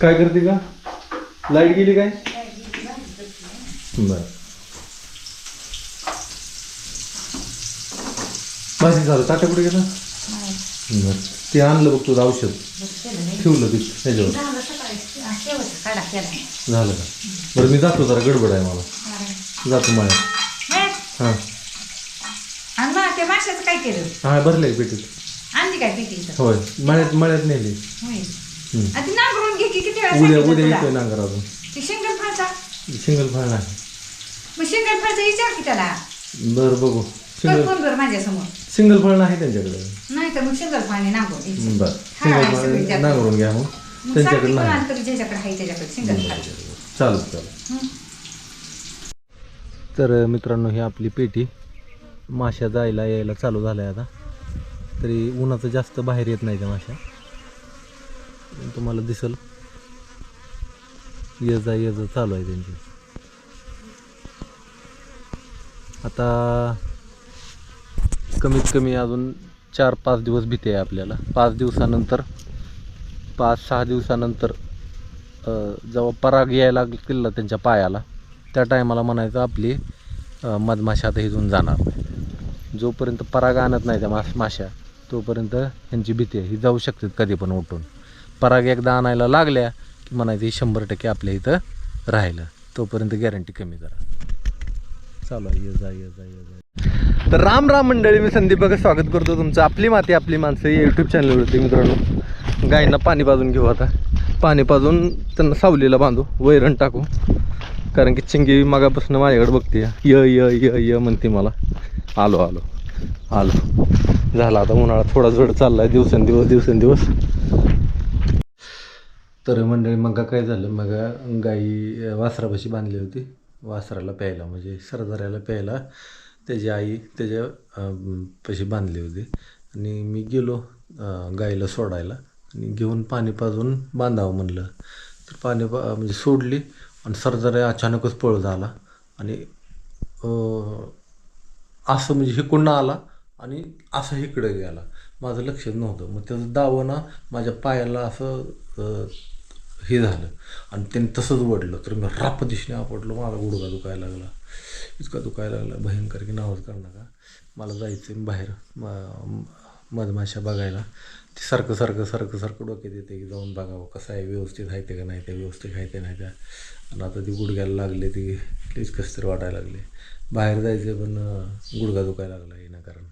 काय करते का? लाइट गेली काय? बर. भाजी झालं. ताट्या कुठे गेला? बर. ते आणलं बघ तुझं औषध. ठेवलं ते ह्याच्यावर. झालं का? बरं मी जातो जरा. गडबड आहे मला. जातो माया. हां. आणि मग ते माशाचं काय केलं हां भरले पेटीत. आणली काय? होय. मळ्यात मळ्यात नेली. होय. हम्म. आणि ती नांगरून घे की किती वेळा उद्या सांगितलं उद्या तुला? येतोय नांगर अजून. ती शिंगल फाळचा सिंगल फाळ नाही मग शिंगल फाळचा विचार की त्याला. बरं बघू. कर सिंगल फोन कर माझ्यासमोर. सिंगल फळ नाही त्यांच्याकडे. नाही तर मग शिंगल फाळने नांगरून. बरं. हा, सिंगल सगळी फळ. नांगरून घ्या मग. त्यांच्याकडे नाही कोणाला तरी ज्याच्याकडे आहे त्याच्याकडे सिंगल फाळ चालेल चालेल. तर मित्रांनो ही आपली पेटी माश्या जायला यायला चालू झाल्या आता. तरी उन्हाचं जास्त बाहेर येत नाही त्या माश्या. तुम्हाला दिसल. ये जा ये जा चालू आहे त्यांची. आता कमीत कमी अजून चार पाच दिवस भीती आहे आपल्याला. पाच दिवसानंतर पाच सहा दिवसानंतर जेव्हा पराग यायला लागतील त्यांच्या पायाला त्या टायमाला म्हणायचं आपली मधमाशा आता हिजून जाणार. नाही जोपर्यंत पराग आणत नाही त्या मास माश्या तोपर्यंत ह्यांची भीती आहे. ही जाऊ शकतात कधी पण उठून. पराग एकदा आणायला लागल्या की म्हणायचं शंभर टक्के आपल्या इथं राहिलं. तोपर्यंत गॅरंटी कमी करा. चालू आहे ये जा ये जा ये जा. तर राम राम मंडळी मी संदीप बघा स्वागत करतो तुमचं आपली माती आपली माणसं या यूट्यूब चॅनलवरती मित्रांनो. गायींना पाणी पाजून घेऊ आता. पाणी पाजून त्यांना सावलीला बांधू वैरण टाकू. कारण की चिंगी मागापासून माझ्याकडे बघते य य य य म्हणते मला. आलो आलो आलो. झाला आता उन्हाळा थोडा जड चाललाय दिवसेंदिवस दिवसेंदिवस. तर मंडळी मग काय झालं? मग गाई वासरापाशी बांधली होती. वासराला प्यायला म्हणजे सरदाराला प्यायला त्याची आई त्याच्या पाशी बांधली होती. आणि मी गेलो गाईला सोडायला आणि घेऊन पाणी पाजून बांधावं म्हणलं. तर पाणी पा म्हणजे सोडली आणि सरदार अचानकच पळ झाला आणि असं म्हणजे हिकडून आला आणि असं इकडे गेला. माझं लक्षच नव्हतं. मग त्याचं दावं ना माझ्या पायाला असं हे झालं. आणि त्याने तसंच वडलं तर मी राप दिशने आपटलो. मला गुडघा दुखायला लागला. इतका दुखायला लागला. भयंकर की नावच कर नका मला जायचं आहे बाहेर म- मधमाशा बघायला. ते सारखं सारखं सारखं सारखं डोक्यात येते की जाऊन बघावं हो कसं आहे व्यवस्थित आहे ते का नाही ते व्यवस्थित आहे ते नाही त्या. आणि आता ती गुडघ्याला लागले ती प्लीज कसं तरी वाटायला लागले. बाहेर जायचं पण गुडघा दुखायला लागला येणं कारण.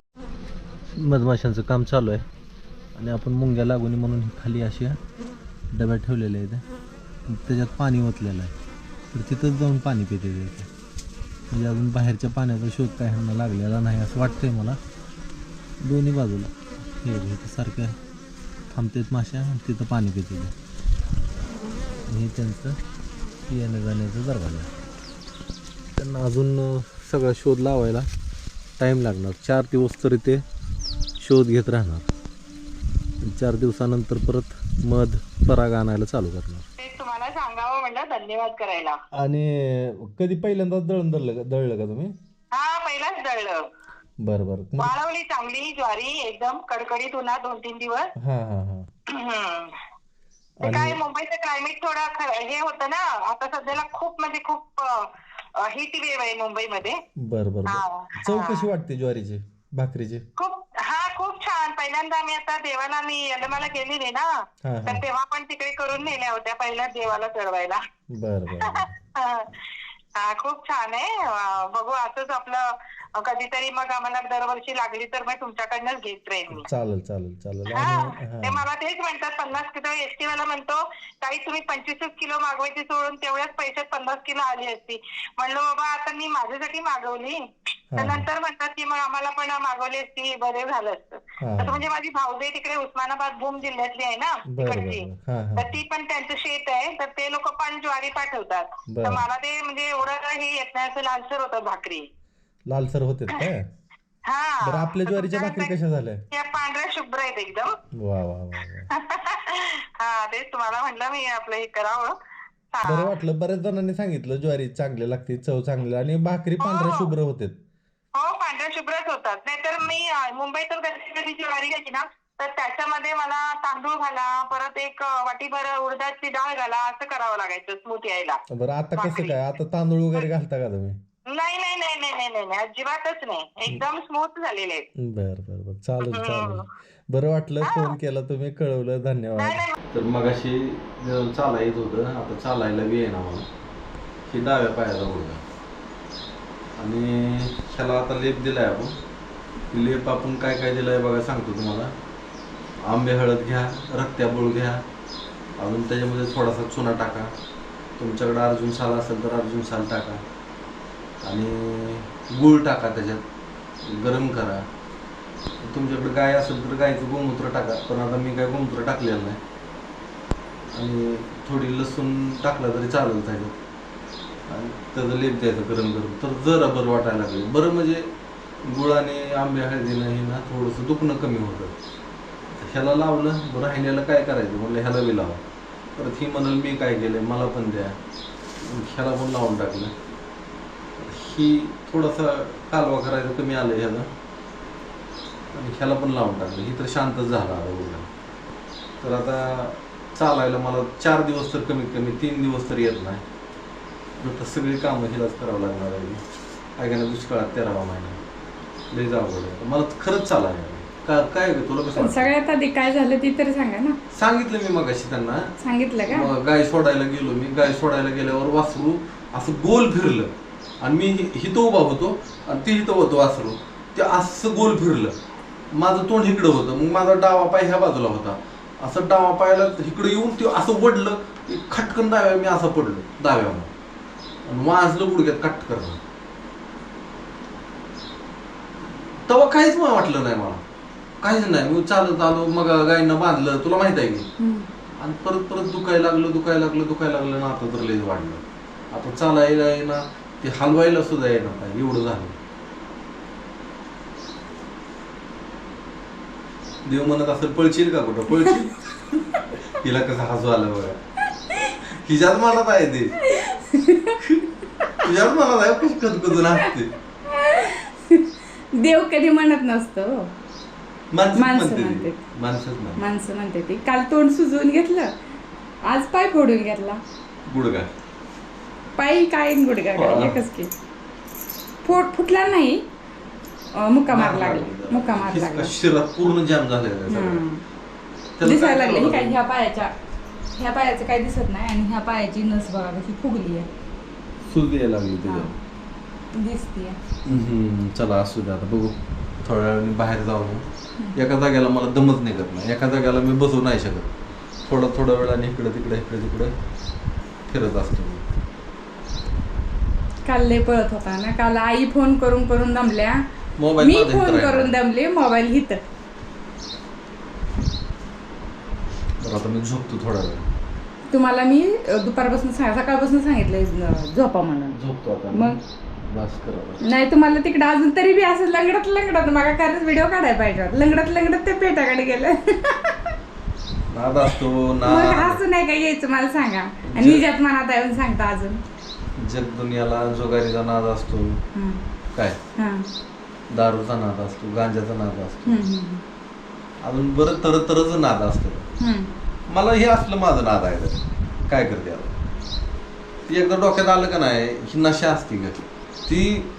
मधमाशांचं काम चालू आहे. आणि आपण मुंग्या लागून म्हणून ही खाली अशी डब्यात ठेवलेल्या आहेत. त्याच्यात पाणी ओतलेलं आहे. तर तिथंच जाऊन पाणी पिते ते म्हणजे अजून बाहेरच्या पाण्याचा शोध काय ह्यांना लागलेला नाही असं वाटतंय मला. दोन्ही बाजूला. हे बघ, इथं सारख्या थांबतेत माश्या आणि तिथं पाणी पिते हे त्यांचं येण्या जाण्याचं दरवाजा. त्यांना अजून सगळा शोध लावायला टाईम लागणार. चार दिवस तरी ते शोध घेत राहणार. चार दिवसानंतर परत मध पराग आणायला चालू करणार. ते तुम्हाला सांगावं म्हणलं धन्यवाद करायला. आणि कधी पहिल्यांदाच दळण दळलं का दळलं का तुम्ही? हा पहिलाच दळलं. बरं बरं. मग- वाळवली चांगली ज्वारी एकदम कडकडीत उन्हा दोन तीन दिवस. हां हां हां. हम्म. ते काय मुंबईचं क्लायमेट थोडं ख- हे होतं ना आता सध्याला खूप म्हणजे खूप हिट वेव आहे मुंबईमध्ये. बरं बरं हा, बरं चव. कशी वाटते ज्वारीची. भाकरीची? खूप हा खूप छान. पहिल्यांदा मी आता देवाला मी यलमाला गेलेली ना हां तर तेव्हा पण तिकडे करून नेल्या होत्या पहिल्या देवाला चढवायला. बरं बरं बरं. हा खूप छान आहे. अं, बघू असंच आपलं कधीतरी मग आम्हाला दरवर्षी लागली तर मग तुमच्याकडनंच घेत राहील मी. चालेल चालेल चालेल. हा आणि ते हां मला तेच म्हणतात पन्नास किलो एसटी वाला म्हणतो ताई तुम्ही पंचवीसच किलो मागवायची सोडून तेवढ्याच पैशात पन्नास किलो आली असती. म्हणलं बाबा आता मी माझ्यासाठी मागवली. तर हा. नंतर म्हणतात की मग आम्हाला पण मागवली असती बरे झालं असतं. हा. तसं म्हणजे माझी भाऊजाई तिकडे उस्मानाबाद भूम जिल्ह्यातली आहे ना बरं तिकडची. बरं हां तर हां ती पण त्यांचं शेत आहे तर ते लोक पण ज्वारी पाठवतात. तर बरं. मला ते म्हणजे एवढं काही येत नाही असं लालसर होतं भाकरी. लालसर होते काय? हा. बरं आपल्या तर ज्वारीच्या भाकरी कशा झाल्या? त्या पांढऱ्या शुभ्र आहेत एकदम. वा वा वा वा. हा तेच तुम्हाला म्हटलं मी आपलं हे करावं. हा. बरं वाटलं बऱ्याच जणांनी सांगितलं ज्वारी चांगली लागते चव चांगली आणि भाकरी पांढऱ्या हो. शुभ्र होते हो पांढऱ्या शुभ्रच होतात. नाहीतर मी अं, मुंबईतून कधी कधी ज्वारी घ्यायची ना तर त्याच्यामध्ये मला तांदूळ घाला परत एक अं, वाटीभर उडदाची डाळ घाला असं करावं लागायचं स्मूथ यायला. बरं आता कसं भाकरी. काय? आता तांदूळ वगैरे घालता का तुम्ही? नाही नाही नाही नाही नाही नाही नाही अजिबातच नाही. एकदम स्मूथ झालेले आहेत. बर बर बर. चालेल. चालेल. बरं वाटलं फोन केला तुम्ही कळवलं. धन्यवाद. तर मग अशी चाला येत होतं आता चालायला बी येईना मला ही डाव्या पायाचा मुलगा. आणि ह्याला आता लेप दिलाय आपण. लेप आपण काय काय दिलाय बघा सांगतो तुम्हाला. आंबे हळद घ्या रक्त्याबूळ घ्या. अजून त्याच्यामध्ये थोडासा चुना टाका. तुमच्याकडे अर्जुन साल असेल तर अर्जुन साल टाका. आणि गूळ टाका त्याच्यात गरम करा. तुमच्याकडे गाय असेल तर गायचं गोमूत्र टाका पण आता मी काय गोमूत्र टाकलेलं नाही. आणि थोडी लसूण टाकला तरी चालेल त्याच्यात. आणि त्याचं लेप द्यायचं गरम गरम. तर जरा बरं वाटायला लागेल. बरं म्हणजे गुळ आणि आंबे हळदीनं हे ना थोडंसं दुखणं कमी होतं. ह्याला लावलं बरं राहिलेलं काय करायचं? म्हणलं ह्याला बी लावा. परत ही म्हणाल मी काय केलं मला पण द्या. ह्याला पण लावून टाकलं. ही थोडासा कालवा करायचं कमी आलं ह्याला आणि ह्याला पण लावून टाकलं. ही तर शांतच झाला आता उलटा तर आता चालायला मला चार दिवस तर कमीत कमी तीन दिवस तर येत नाही. आता सगळी कामं हिलाच करावं लागणार आहे. काय काय दुष्काळात तेरावा महिना. लई जावं मला खरंच चालायला. का काय तुला कसं? सगळ्यात आधी काय झालं ती तर सांगा ना. सांगितलं मी मग त्यांना. सांगितलं का? गाय सोडायला गेलो मी. गाय सोडायला गेल्यावर वासरू असं गोल फिरलं. आणि मी हिथं उभा होतो आणि ते हिथं होतो वासरू ते असं गोल फिरलं. माझं तोंड इकडं होतं. मग माझा डावा पाय ह्या बाजूला होता. असं डावा पायाला इकडं येऊन ते असं वडलं. की खटकन डाव्या मी असं पडलो. डाव्यावर आणि वाजलं गुडघ्यात कटकन. तेव्हा काहीच मला वाटलं नाही मला. काहीच नाही. मी चालत आलो मग गायनं बांधलं. तुला माहीत आहे की. आणि परत परत दुखायला लागलं दुखायला लागलं दुखायला लागलं ना आता तर लयच वाढलं. आता चालायला येईना. ते हलवायला सुद्धा येणार नाही एवढं झालं. देव म्हणत असेल पळशील का कुठं? पळशील? हिला कसं हसू आलं बघा. हिच्यात म्हणत आहे ते. तुझ्यात म्हणत आहे कशी कधून हसते. देव कधी म्हणत नसतं. हो. माणसंच माणसं. माणसंच म्हणते. माणसं म्हणते ती. काल तोंड सुजवून घेतलं आज पाय फोडून घेतला. गुडगा पायी काय आणि गुडघा काय? हा. एकच की. फोट फुटला नाही मुक्का मार लागला. मुक्का मार लागला. शिरा पूर्ण जाम झालेला. त्याला दिसायला काय लागले ही काय ह्या पायाच्या ह्या पायाचं काही दिसत नाही आणि ह्या पायाची नस बघा कशी फुगली आहे. लागली दिसतीये हम्म, चला असू द्या आता. बघू. थोड्या वेळाने बाहेर जाऊन एका जाग्याला मला दमच निघत नाही. एका जाग्याला मी बसू नाही शकत. थोडं थोड्या वेळाने इकडे तिकडे इकडे तिकडे फिरत असतो. काल लय पळत होता ना काल आई फोन करून करून दमल्या. मोबाईल मी फोन. करून दमले मोबाईल हित. बरं आता मी झोपतो थोडा वेळ. तुम्हाला मी अं, दुपारपासून सकाळपासून सांगितलंय अं, झोपा म्हणून. झोपतो आता. मग? बस करा नाही तुम्हाला तिकडे अजून तरी बी असं लंगडत लंगडत मागा कारण व्हिडिओ काढायला पाहिजे होता. लंगडत लंगडत ते पेटाकडे गेलं. नाद असतो मग ना असं नाही का यायचं मला सांगा. आणि निजात मनात येऊन सांगता अजून. जग दुनियाला जोगारीचा नाद असतो. काय? दारूचा नाद असतो गांजाचा नाद असतो. अजून बरं तर तरच नाद असतो. मला हे असलं माझं नाद आहे तर. काय करते आता? ती एकदा डोक्यात आलं का नाही ही नशा असते का? ती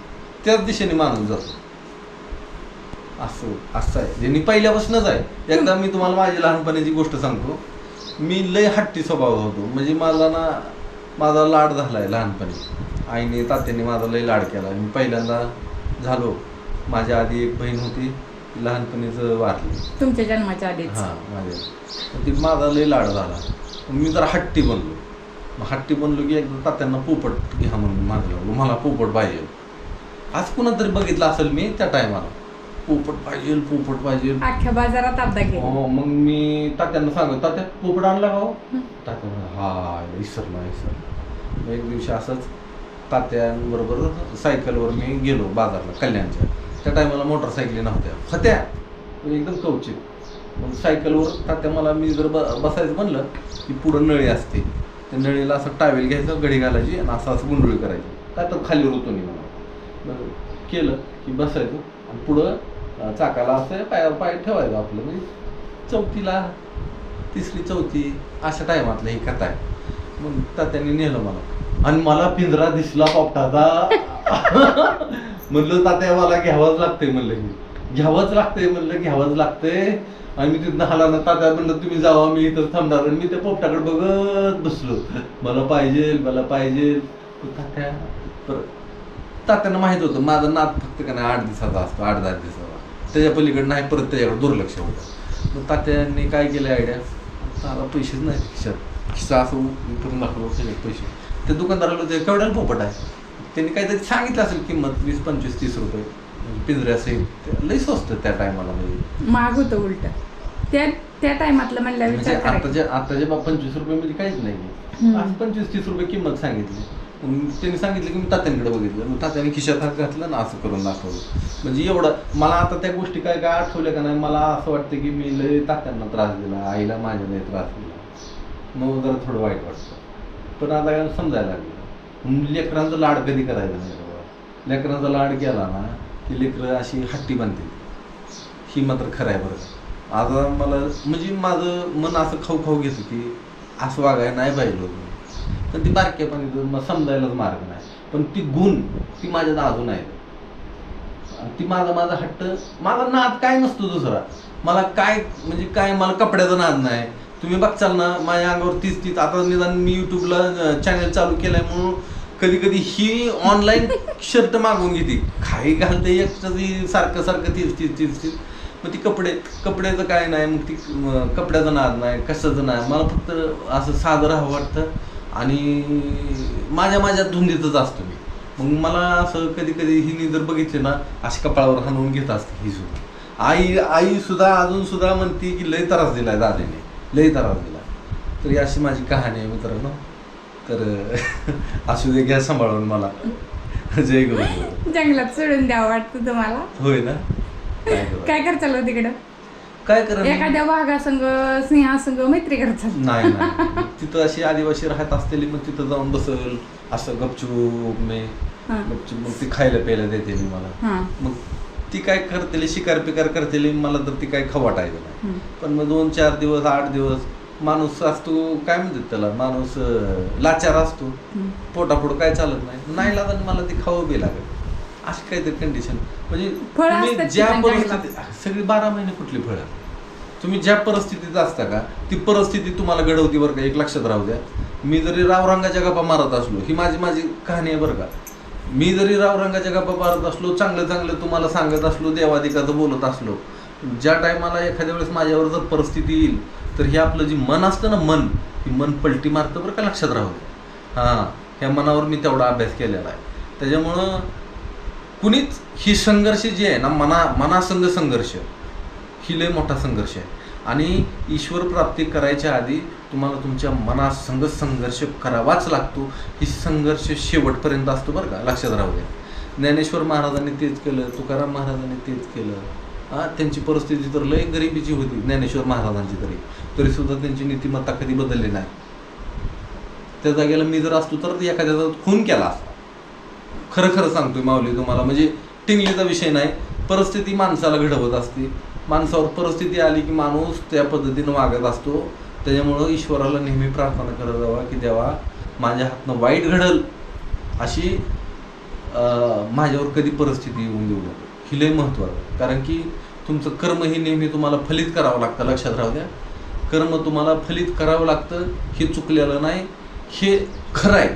त्याच दिशेने माणूस जातो. असं असं आहे. ज्यांनी पहिल्यापासूनच आहे. एकदा मी तुम्हाला माझी लहानपणीची गोष्ट सांगतो. मी लय हट्टी स्वभाव होतो. म्हणजे मला ना माझा लाड झालाय लहानपणी. आईने तात्याने माझा लय लाड केला. मी पहिल्यांदा झालो. माझ्या आधी एक बहीण होती. ती लहानपणीच वारली. तुमच्या जन्माच्या आधीच. हा माझ्या. ती माझा लय लाड झाला. मी जरा हट्टी बनलो. मग हट्टी बनलो की एकदा तात्यांना पोपट घ्या म्हणून मागलं मला पोपट पाहिजे. आज कुणा तरी बघितलं असेल मी त्या टायमाला. पोपट पाहिजे पोपट पाहिजे. अख्ख्या बाजारात गेला हो मग मी तात्यांना सांगत तात्या पोपट आणला का हो? तात्या म्हणे, हा इसरला इसरला. मग एक दिवशी असंच तात्यांबरोबर सायकलवर मी गेलो बाजारला कल्याणच्या. त्या टायमाला मोटरसायकली नव्हत्या. होत्या पण एकदम कवचित. मग सायकलवर तात्या मला मी जर ब बसायचं म्हणलं की पुढं नळी असते. त्या नळीला असं टावेल घ्यायचं गडी घालायची आणि असं असं गुंडळी करायची. काय तर खाली होतो नाही मला मग केलं की बसायचं आणि पुढं चाकाला असं पाय पाय ठेवायचं आपलं. म्हणजे चौथीला तिसरी चौथी अशा टायमातलं ही कथा आहे मग तात्याने नेलं मला. आणि मला पिंजरा दिसला पोपटाचा. म्हणलं तात्या मला घ्यावंच लागतंय म्हणलं की घ्यावंच लागतंय म्हणलं घ्यावंच लागतंय. आणि मी तिथनं हाला तात्या म्हणलं तुम्ही जावा मी इथं थांबणार. आणि मी त्या पोपटाकडे बघत बसलो. मला पाहिजे मला पाहिजे. तात्या तात्यानं तात्यांना माहीत होतं माझं नात फक्त का नाही आठ दिवसाचा असतो आठ दहा दिवसाचा. त्याच्या पलीकडे नाही परत त्याच्याकडे दुर्लक्ष होतं मग तात्यांनी काय केलं आयडिया मला पैसेच नाही खिशात. खिसा असं करून दाखवलं त्याच्यात पैसे. त्या दुकानदाराला ते केवढ्याला पोपट आहे? त्यांनी काहीतरी सांगितलं असेल किंमत वीस पंचवीस तीस रुपये. पिंजऱ्यासहित लई स्वस्त त्या टायमाला म्हणजे. महाग होतं उलट. त्या त्या टायमातलं म्हणलं म्हणजे आताच्या आताच्या बा पंचवीस रुपये मध्ये काहीच नाही. आज पंचवीस तीस रुपये किंमत सांगितली. त्यांनी सांगितलं की मी तात्यांकडे बघितलं. मग तात्याने खिशात हात घातलं ना असं करून दाखवलं. म्हणजे एवढं मला आता त्या गोष्टी काय काय आठवल्या का नाही मला असं वाटतं की मी लय तात्यांना त्रास दिला आईला माझ्या लय त्रास दिला. मग जरा थोडं वाईट वाटतं. पण आता काय समजायला लागलं. म्हणून लेकरांचं लाड कधी करायचं नाही बाबा. लेकरांचा लाड केला ना की लेकरं अशी हट्टी बांधतील. ही मात्र खरं आहे बरं आता मला म्हणजे माझं मन असं खाऊ खाऊ घेतं की असं वागाय नाही पाहिजे तर ती बारक्यापणी मग समजायलाच मार्ग नाही. पण ती गुण ती माझ्यात अजून आहे ती माझा माझा हट्ट माझा नाद काय नसतो दुसरा. मला काय म्हणजे काय मला कपड्याचा नाद नाही. तुम्ही बघचाल ना माझ्या अंगावर तीच तीच. आता निदान मी युट्यूबला चॅनल चालू केलाय म्हणून कधी कधी ही ऑनलाईन शर्ट मागवून घेते. काही घालते एक सारखं सारखं तीच तीच तीच तीच. मग ती कपडे कपड्याचं काय नाही. मग ती कपड्याचं नाद नाही कशाचं नाही मला फक्त असं साधं राहावं वाटतं. आणि माझ्या माझ्या धुंदीतच असतो मी. मग मला असं कधी कधी हिने जर बघितले ना अशी कपाळावर हाणवून घेत असते ही सुद्धा. आई आई सुद्धा अजून सुद्धा म्हणते की लय त्रास दिलाय दादाने. लय त्रास दिला तर ही अशी माझी कहाणी आहे मित्रांनो. तर असू दे घ्या सांभाळून मला. जय गुरु जंगलात सोडून द्यावं वाटतं तुम्हाला. होय ना? काय करू? काय करचाल तिकडं? काय करा एखाद्या वाघासंग सिंहासंग मैत्री करचाल नाही नाही. तिथं अशी आदिवासी राहत असलेली मग तिथं जाऊन बसल असं गपचूप मी हा. गपचूप मग ती खायला प्यायला देते मी मला. हा. मग ती काय करतेली शिकार पिकार करतेली मला तर ती काय खवाटायचं नाही. हम्म. पण मग दोन चार दिवस आठ दिवस माणूस असतो काय म्हणतात त्याला माणूस अं, लाचार असतो. हम्म. पोटापुढं काय चालत नाही. नाही लागत मला ते खावं बी लागेल अशी काहीतरी कंडिशन म्हणजे फळं तुम्ही असतात ज्या परिस्थितीत सगळी बारा महिने कुठली फळं? तुम्ही ज्या परिस्थितीत असता का ती परिस्थिती तुम्हाला घडवती बरं का? एक लक्षात राहू द्या. मी जरी रावरंगाच्या गप्पा मारत असलो ही माझी माझी कहाणी आहे बरं का. मी जरी रावरंगाच्या गप्पा मारत असलो चांगलं चांगलं तुम्हाला सांगत असलो देवादिकाचं बोलत असलो ज्या टायमाला एखाद्या वेळेस माझ्यावर जर परिस्थिती येईल तर हे आपलं जे मन असतं ना मन हे मन पलटी मारतं बरं का? लक्षात राहू द्या. हां ह्या मनावर मी तेवढा अभ्यास केलेला आहे. त्याच्यामुळं कुणीच ही संघर्ष जी आहे ना मना मनासंग संघर्ष ही लय मोठा संघर्ष आहे. आणि ईश्वर प्राप्ती करायच्या आधी तुम्हाला तुमच्या मनासंग संघर्ष करावाच लागतो. ही संघर्ष शेवटपर्यंत असतो बरं का लक्षात राहू द्या. ज्ञानेश्वर महाराजांनी तेच केलं तुकाराम महाराजांनी तेच केलं. हा त्यांची परिस्थिती तर लय गरिबीची होती ज्ञानेश्वर महाराजांची तरी. तरी सुद्धा त्यांची नीतिमत्ता कधी बदलली नाही. त्या जागेला मी जर असतो तर एखाद्याचा खून केला असता. खरं खरं सांगतोय माऊली तुम्हाला. म्हणजे टिंगलीचा विषय नाही परिस्थिती माणसाला घडवत असते. माणसावर परिस्थिती आली की माणूस त्या पद्धतीनं वागत असतो. त्याच्यामुळं ईश्वराला नेहमी प्रार्थना करत जावा की देवा माझ्या हातनं वाईट घडल अशी माझ्यावर कधी परिस्थिती येऊन देऊ नको. ही लय महत्त्वाचं कारण की तुमचं कर्म हे नेहमी तुम्हाला फलित करावं लागतं. लक्षात राहू द्या. कर्म तुम्हाला फलित करावं लागतं. हे चुकलेलं नाही. हे खरं आहे.